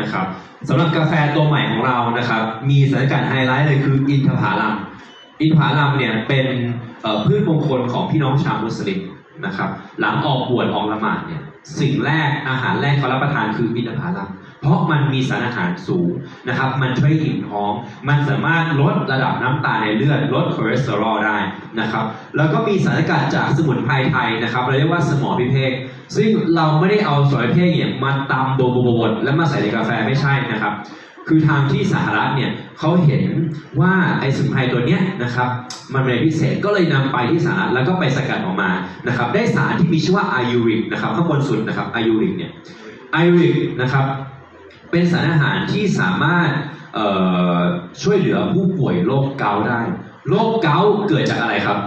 นะครับสำหรับกาแฟตัวใหม่ของเรานะครับ มีสถานการณ์ไฮไลท์เลยคืออินทผลัมอินทผลัมเนี่ยเป็นพืชมงคลของพี่น้องชาวมุสลิมนะครับ หลังออกบวชออกละหมาดเนี่ยสิ่งแรกอาหารแรกเขารับประทานคืออินทผลัม เพราะมันมีสารอาหารสูงนะครับ มันช่วยอิ่มท้อง มันสามารถลดระดับน้ำตาลในเลือด ลดคอเลสเตอรอลได้นะครับ แล้วก็มีสารสกัดจากสมุนไพรไทยนะครับเราเรียกว่าสมอพิเภก ซึ่งเราไม่ได้เอาสมอพิเภกเนี่ยมาตำโดโบดแล้วมาใส่ในกาแฟไม่ใช่นะครับ คือทางที่สหรัฐเนี่ยเขาเห็นว่าไอ้สมุนไพรตัวเนี้ยนะครับ มันเป็นพิเศษก็เลยนำไปที่สหรัฐแล้วก็ไปสกัดออกมานะครับ ได้สารที่มีชื่อว่าอายูริกนะครับข้างบนสุดนะครับอายูริกเนี่ยอายูริกนะครับ เป็นสารอาหารที่สามารถช่วยเหลือผู้ป่วยโรคเกาต์ได้ โรคเกาต์เกิดจากอะไรครับ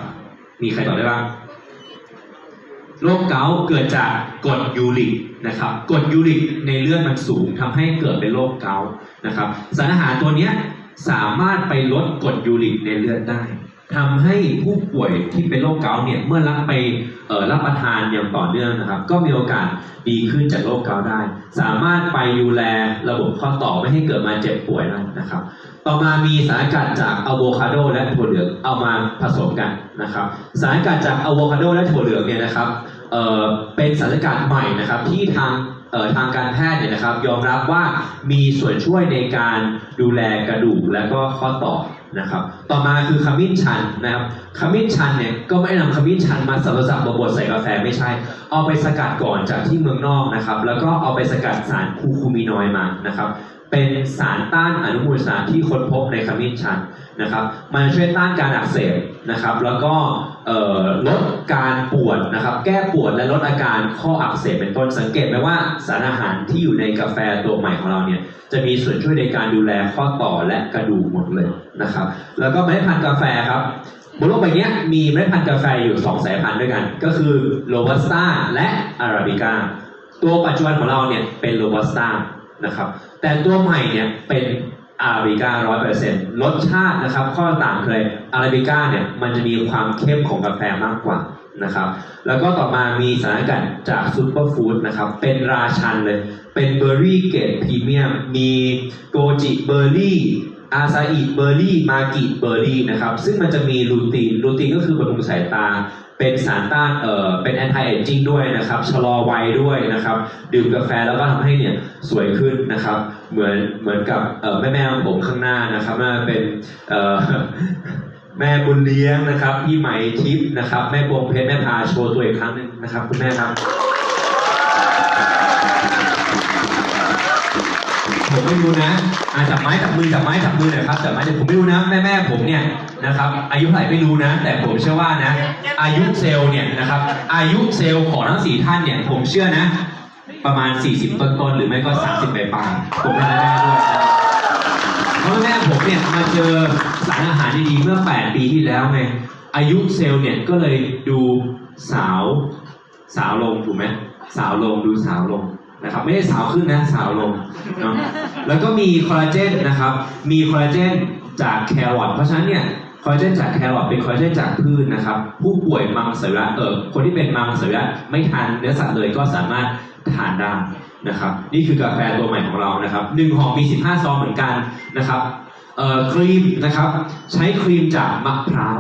มีใครตอบได้บ้างโรคเกาต์เกิดจากกรดยูริกนะครับกรดยูริกในเลือดมันสูงทำให้เกิดเป็นโรคเกาต์นะครับ สารอาหารตัวเนี้ยสามารถไปลดกรดยูริกในเลือดได้ ทำให้ผู้ป่วยที่เป็นโรคเกาต์เนี่ยเมื่อรับไปรับประทานอย่างต่อเนื่องนะครับ ก็มีโอกาสดีขึ้นจากโรคเกาต์ได้ สามารถไปดูแลระบบข้อต่อไม่ให้เกิดมาเจ็บป่วยได้นะครับ ต่อมามีสารกัดจากอะโวคาโดและถั่วเหลืองเอามาผสมกันนะครับ สารกัดจากอะโวคาโดและถั่วเหลืองเนี่ยนะครับ เป็นสารสกัดใหม่นะครับที่ทางทางการแพทย์เนี่ยนะครับ ยอมรับว่ามีส่วนช่วยในการดูแลกระดูกและก็ข้อต่อนะครับ ต่อมาคือขมิ้นชันนะครับขมิ้นชันเนี่ยก็ไม่ได้นำขมิ้นชันมาสับสับบดใส่กาแฟไม่ใช่ เอาไปสกัดก่อนจากที่เมืองนอกนะครับ แล้วก็เอาไปสกัดสารคูคูมินอยมานะครับ เป็นสารต้านอนุมูลอิสระที่ค้นพบในขมิ้นชัน นะครับมันจะช่วยต้านการอักเสบนะครับ แล้วก็ลดการปวดนะครับแก้ปวดและลดอาการข้ออักเสบเป็นต้นสังเกตไหมว่าสารอาหารที่อยู่ในกาแฟตัวใหม่ของเราเนี่ยจะมีส่วนช่วยในการดูแลข้อต่อและกระดูกหมดเลยนะครับ แล้วก็เมล็ดพันธุ์กาแฟครับบนโลกใบนี้มีเมล็ดพันธุ์กาแฟอยู่ 2 สายพันธุ์ด้วยกัน ก็คือโรบัสต้าและอาราบิก้าตัวปัจจุบันของเราเนี่ยเป็นโรบัสต้านะครับแต่ตัวใหม่เนี่ยเป็น อาราบิก้าร้อยเปอร์เซ็นต์รสชาตินะครับ ข้อต่างเลยอาราบิก้าเนี่ยมันจะมีความเข้มของกาแฟมากกว่านะครับ แล้วก็ต่อมามีสารกัดจากซูเปอร์ฟู้ดนะครับ เป็นราชันเลย เป็นเบอร์รี่เกรดพรีเมียม มีโกจิเบอร์รี่อาซาอิเบอร์รี่มากิเบอร์รี่นะครับ ซึ่งมันจะมีลูตีนลูตีนก็คือบำรุงสายตา เป็นสารต้านเอ่อเป็นแอนตี้เอจจิ้งด้วยนะครับชะลอวัยด้วยนะครับดื่มกาแฟแล้วก็ทำให้เนี่ยสวยขึ้นนะครับเหมือนเหมือนกับเอ่อแม่แม่ของผมข้างหน้านะครับน่าเป็นเอ่อแม่บุญเลี้ยงนะครับพี่ไหมทิพย์นะครับ แม่บวงเพชรแม่พาโชว์ตัวอีกครั้งหนึ่งนะครับ คุณแม่ครับ ผมไม่รู้นะอาจับไม้จับมือจับไม้จับมือหน่อยครับจับไม้เดี๋ยวผมไม่รู้นะแม่แม่ผมเนี่ยนะครับอายุเท่าไหร่ไม่รู้นะ แต่ผมเชื่อว่านะ อายุเซลล์เนี่ยนะครับอายุเซลล์ของทั้งสี่ท่านเนี่ยผมเชื่อนะ ประมาณ 40 ต้นๆหรือไม่ก็ 30ปลายๆผมและแม่ด้วยเพราะแม่ผมเนี่ยมาเจอสารอาหารดีๆเมื่อ 8 ปีที่แล้วไงอายุเซลล์เนี่ยก็เลยดูสาวสาวลงถูกไหมสาวลงดูสาวลง นะครับไม่ได้สาวขึ้นนะสาวลงเนาะแล้วก็มีคอลลาเจนนะครับ มีคอลลาเจนจากแครอทเพราะฉะนั้นเนี่ยคอลลาเจนจากแครอทเป็นคอลลาเจนจากพืชนะครับ ผู้ป่วยมังสวิรัตเออคนที่เป็นมังสวิรัตไม่ทานเนื้อสัตว์เลยก็สามารถทานได้นะครับ นี่คือกาแฟตัวใหม่ของเรานะครับหนึ่งห่อมี 15 ซองเหมือนกันนะครับเอ่อครีมนะครับ ใช้ครีมจากมะพร้าว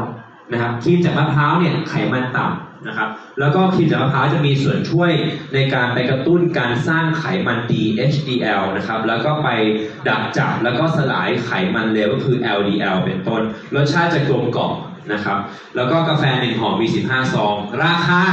นะครับครีมจากมะพร้าวเนี่ยไขมันต่ำ นะครับ แล้วก็ครีมจากมะพร้าวจะมีส่วนช่วยในการไปกระตุ้นการสร้างไขมันดี HDL นะครับ แล้วก็ไปดักจับแล้วก็สลายไขมันเลวก็คือ LDL เป็นต้น รสชาติจะกลมกล่อมนะครับ แล้วก็กาแฟหนึ่งห่อมี 15 ซอง ราคา